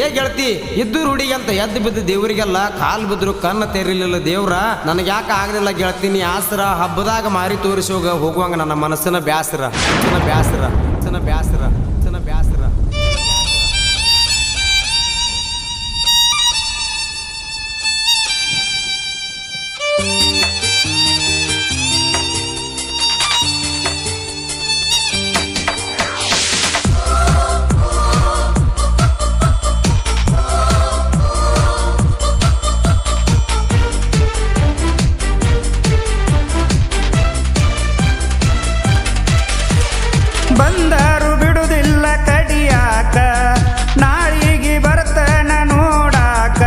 ಏ ಗೆಳತಿ ಇದ್ದು ರೂಢಿಗೆ ಅಂತ ಎದ್ದು ಬಿದ್ದು ದೇವರಿಗೆಲ್ಲ ಕಾಲು ಬಿದ್ರು ಕಣ್ಣು ತೆರಿಲಿಲ್ಲ ದೇವ್ರ. ನನಗೆ ಯಾಕೆ ಆಗಲಿಲ್ಲ ಗೆಳತೀನಿ ಆಸರ ಹಬ್ಬದಾಗ ಮಾರಿ ತೋರಿಸಿ ಹೋಗ ಹೋಗುವಂಗ ನನ್ನ ಮನಸ್ಸಿನ ಬ್ಯಾಸರ ಬ್ಯಾಸರ ಬ್ಯಾಸರ. ಬಂದರು ಬಿಡುವುದಿಲ್ಲ ಕಡಿಯಾಕ. ನಾಳಿಗೆ ಬರ್ತನ ನೋಡಾಕ.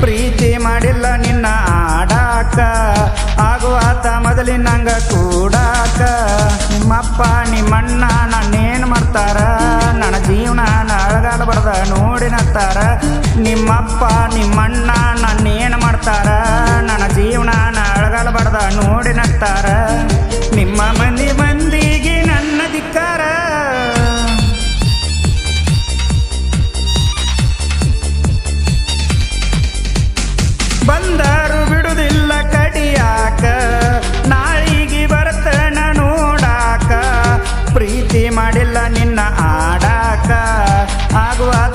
ಪ್ರೀತಿ ಮಾಡಿಲ್ಲ ನಿನ್ನ ಆಡಾಕ ಆಗುವಾತ ಮೊದಲಿನಂಗ ಕೂಡಾಕ. ನಿಮ್ಮಪ್ಪ, ನಿಮ್ಮಣ್ಣ, ನನ್ನೇನು ಮಾಡ್ತಾರ? ನನ್ನ ಜೀವನ ಅಳಗಾಲ ಬಡ್ದ ನೋಡಿ ನತ್ತಾರ ನಿಮ್ಮಪ್ಪ, ನಿಮ್ಮಣ್ಣ, ನನ್ನೇನು ಮಾಡ್ತಾರ? ನನ್ನ ಜೀವನ ಅಳಗಾಲ ಬಡ್ದ ನೋಡಿ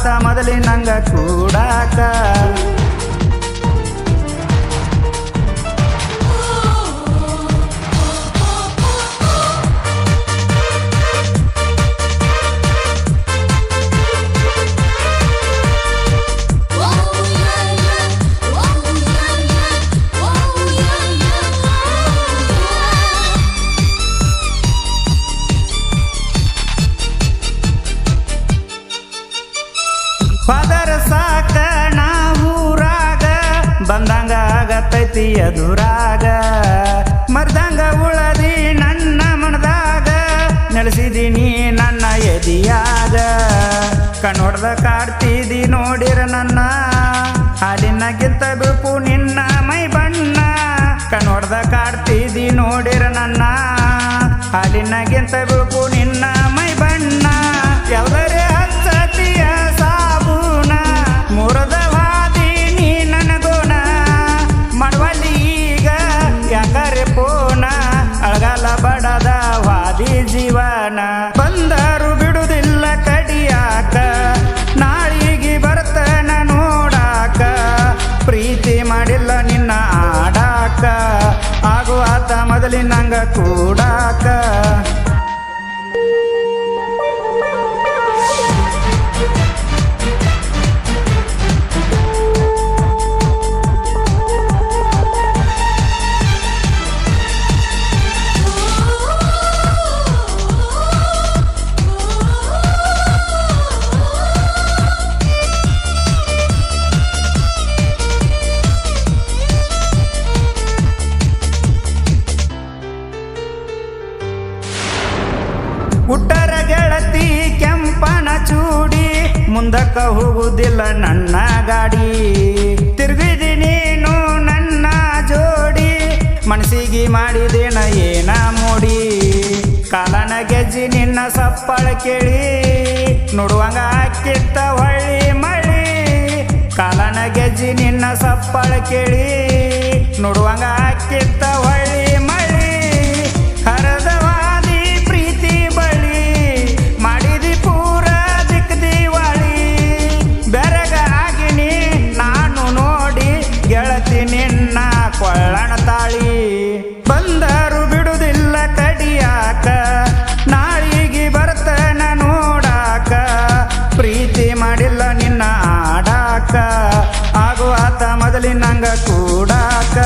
ಆಗುವಾತ ಮೊದಲಿನಂಗ ಕೂಡಾಕ ಬಂದಂಗ ಆಗತೈತಿ ಎದುರಾಗ ಮರ್ದಂಗ ಉಳದಿ ನನ್ನ ಮನದಾಗ ನೆಲೆಸಿದೀನಿ ನನ್ನ ಎದಿಯಾಗ ಕಣ್ಣೊಡ್ದ ಕಾಡ್ತಿದಿ ನೋಡಿರ ನನ್ನ ಹಾಲಿನ ಗಿತ್ತ ಬಿಳುಪು ನಿನ್ನ ಮೈ ಬಣ್ಣ ಕಣ್ಣೊಡ್ದ ಕಾಡ್ತಿದಿ ನೋಡಿರ ನನ್ನ ಹಾಲಿನ ಗಿಂತ ಬಿಳುಪು ಕೂಡಾಕ ಹುಟ್ಟರ ಗೆಳತಿ ಕೆಂಪನ ಚೂಡಿ ಮುಂದಕ್ಕ ಹೋಗುದಿಲ್ಲ ನನ್ನ ಗಾಡಿ. ತಿರುಗಿದಿ ನೀನು ನನ್ನ ಜೋಡಿ, ಮನಸ್ಸಿಗೆ ಮಾಡಿದೇನ ಏನ ಮೂಡಿ. ಕಾಲನ ಗೆಜ್ಜಿ ನಿನ್ನ ಸಪ್ಪಳ ಕೇಳಿ, ನೋಡುವಂಗ ಹಾಕಿತ್ತ ಹೊಳ್ಳಿ ಮಳಿ ಕಾಲನ ಗೆಜ್ಜಿ ನಿನ್ನ ಸಪ್ಪಳ ಕೇಳಿ, ನೋಡುವಂಗ ಹಾಕಿತ್ತ ಆಗುವಾತ ಮೊದಲಿನಂಗ ಕೂಡಾಕ.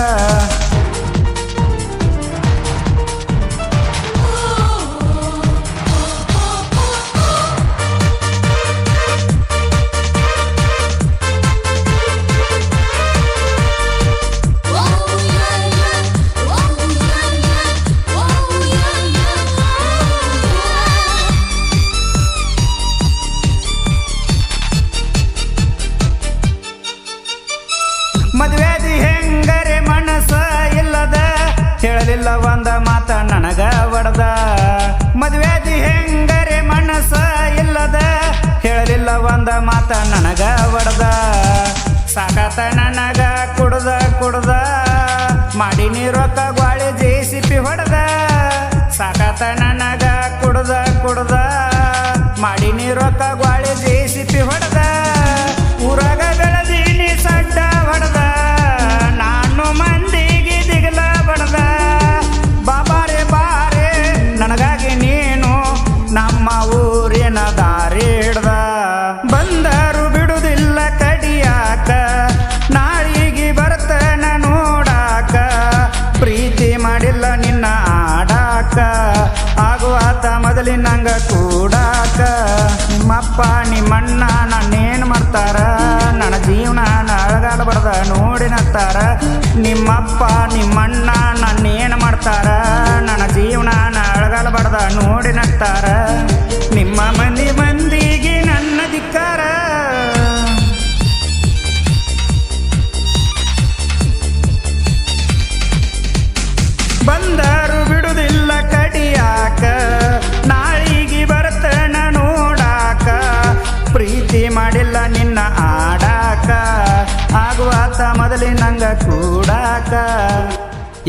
ಬಡದ ಮದ್ವೆದಿ ಹೆಂಗರೆ ಮನಸ್ಸ ಇಲ್ಲದ? ಹೇಳಲಿಲ್ಲ ಒಂದ ಮಾತ ನನಗ ಬಡದ ಸಾಕಾತ ನನಗ ಕುಡ್ದ ಕುಡ್ದ? ಮಾಡಿ ರೊಕ್ಕ ಗ್ವಾಳಿ ಪಿ ಹೊಡೆದ? ಸಾಕಾತ ನನಗ ಕುಡ್ದ ಕುಡ್ದ? ಮಾಡಿ ರೊಕ್ಕ ಗ್ವಾಳಿ ನಿಮ್ಮಣ್ಣ ನನ್ನೇನು ಮಾಡ್ತಾರ? ನನ್ನ ಜೀವನ ನಳಗಾಡಬಾರ್ದ ನೋಡಿ ನಗ್ತಾರ. ನಿಮ್ಮಪ್ಪ, ನಿಮ್ಮಣ್ಣ ನನ್ನೇನು ಮಾಡ್ತಾರ? ನನ್ನ ಜೀವನ ನಳಗಾಡಬಾರ್ದ ನೋಡಿ ನಗ್ತಾರ. ಆಗುವಾತ ನಂಗ ಕೂಡಾಕ.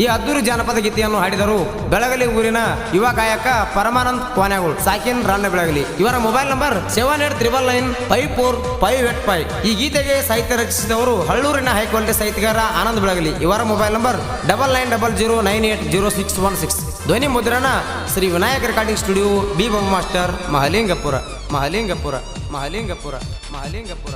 ಈ ಅದ್ದೂರಿ ಜಾನಪದ ಗೀತೆಯನ್ನು ಹಾಡಿದರು ಬೆಳಗಲಿ ಊರಿನ ಯುವ ಗಾಯಕ ಪರಮಾನಂದ್ ಕೋನೆಗಳು ಸಾಕಿನ್ ರಾಣ ಬೆಳಗಲಿ. ಇವರ mobile number seven eight triple nine five four five eight five. ಈ ಗೀತೆಗೆ ಸಾಹಿತ್ಯ ರಚಿಸಿದವರು ಹಳ್ಳೂರಿನ ಹೈಕ್ವಾಲಿಟಿ ಸಾಹಿತ್ಯಗಾರ ಆನಂದ್ ಬೆಳಗಲಿ. ಇವರ mobile number double nine double zero nine eight zero six one six. ಧ್ವನಿ ಮುದ್ರಣ Shri Vinayaka recording studio B Babu master Mahalingapura. Mahalingapura. Mahalingapura. Mahalingapura.